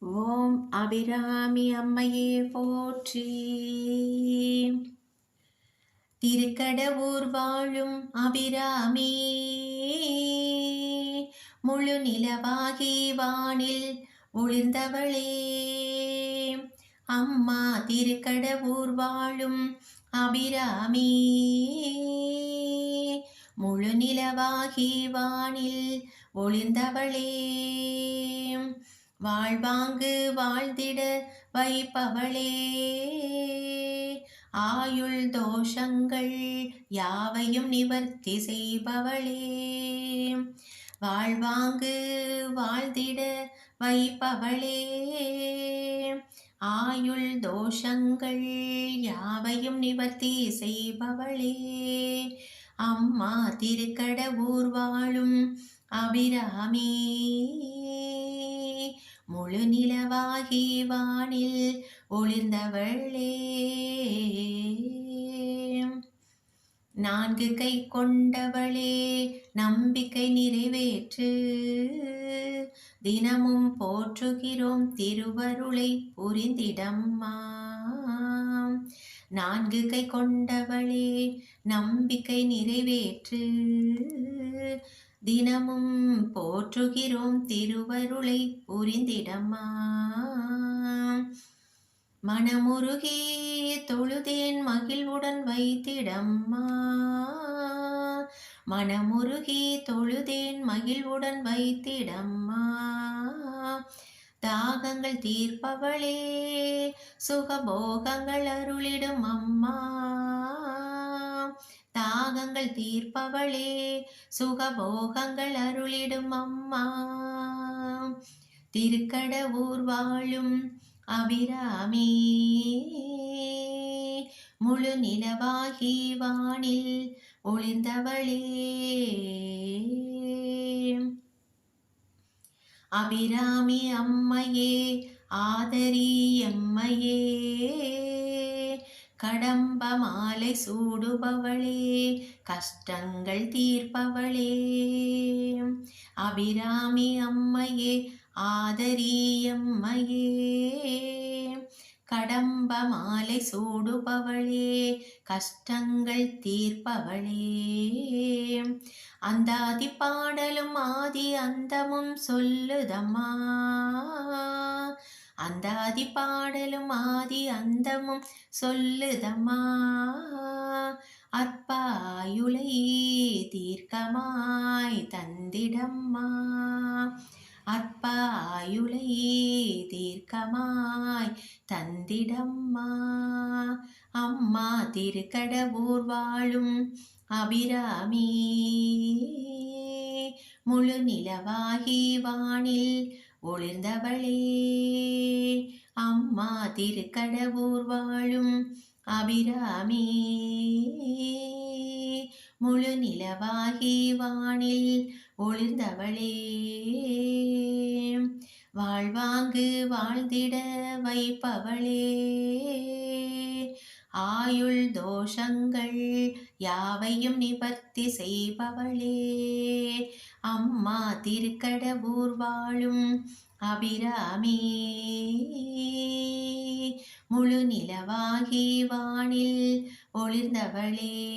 ஓம் அபிராமி அம்மையே போற்றி. திருக்கடவூர் வாழும் அபிராமி முழு நிலவாகி வானில் ஒளிர்ந்தவளே. அம்மா திருக்கடவூர் வாழும் அபிராமி முழு நிலவாகி வானில் ஒளிர்ந்தவளே. வாழ்வாங்கு வாழ்ந்திட வைப்பவளே. ஆயுள் தோஷங்கள் யாவையும் நிவர்த்தி செய்பவளே. வாழ்வாங்கு வாழ்ந்திட வைப்பவளே. ஆயுள் தோஷங்கள் யாவையும் நிவர்த்தி செய்பவளே. அம்மா திருக்கடவூர் வாழும் அபிராமே. முழு நிலவாகி வானில் ஒளிர்ந்தவளே. நான்கு கை கொண்டவளே நம்பிக்கை நிறைவேற்று. தினமும் போற்றுகிறோம் திருவருளை புரிந்திடம்மா. நான்கு கை கொண்டவளே நம்பிக்கை நிறைவேற்று. தினமும் போற்றுகிறோம் திருவருளை புரிந்திடம்மா. மனமுருகே தொழுதேன் மகிழ்வுடன் வைத்திடம்மா. மனமுருகே தொழுதேன் மகிழ்வுடன் வைத்திடம்மா. தாகங்கள் தீர்ப்பவளே சுகபோகங்கள் அருளிடும் அம்மா தாகங்கள் தீர்ப்பவளே சுகபோகங்கள் அருளிடும் அம்மா. திருக்கடவூர் வாழும் அபிராமி. முழு நிலவாகி வானில் ஒளிர்ந்தவளே. அபிராமி அம்மையே ஆதரி அம்மையே கடம்ப மாலை சூடுபவளே கஷ்டங்கள் தீர்ப்பவளே. அபிராமி அம்மையே ஆதரியம்மையே கடம்ப மாலை சூடுபவளே கஷ்டங்கள் தீர்ப்பவளே. அந்தாதி பாடலும் ஆதி அந்தமும் சொல்லுதம்மா. அந்தாதி பாடலும் ஆதி அந்தமும் சொல்லுதம்மா. அற்பாயுளை தீர்க்கமாய் தந்திடம்மா. அற்பாயுளை தீர்க்கமாய் தந்திடம்மா. அம்மா திருக்கடவூர் வாழும் அபிராமி. முழு நிலவாகி வானில் ஒளிர்ந்தவளே. அம்மா திருக்கடவூர் வாழும் அபிராமி. முழு நிலவாகி வானில் ஒளிர்ந்தவளே. வாழ்வாங்கு வாழ்ந்திட வைப்பவளே. ஆயுள் தோஷங்கள் யாவையும் நிவர்த்தி செய்பவளே. அம்மா திருக்கடவூர் வாழும் அபிராமே. முழு நிலவாகி வானில் ஒளிர்ந்தவளே.